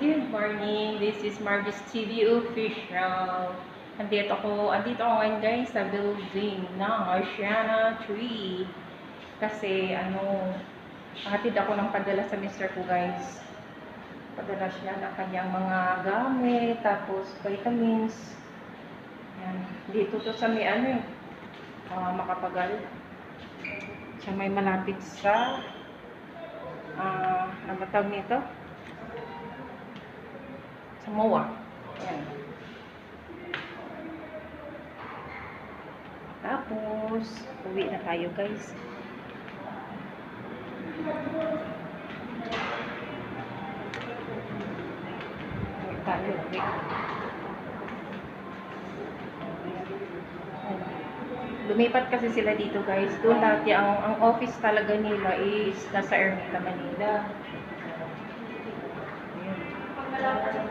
good morning. This is Marvis TV Official. Andito ako, andito ako ngayon guys sa building ng Oceana Tree. Kasi ano, hatid ako ng padala sa mister ko guys. Padala siya ng kanyang mga gamit, tapos vitamins. Yan. Dito to sa may ano eh, ah, makapagal. Sa may malapit sa, ah, ano tawag nito? Sa MOA. Yan. Tapos, uwi na tayo guys. Uwi tayo, uwi. Lumipat kasi sila dito guys. Doon dati, ang, ang office talaga nila is nasa Ermita, Manila. Ayun.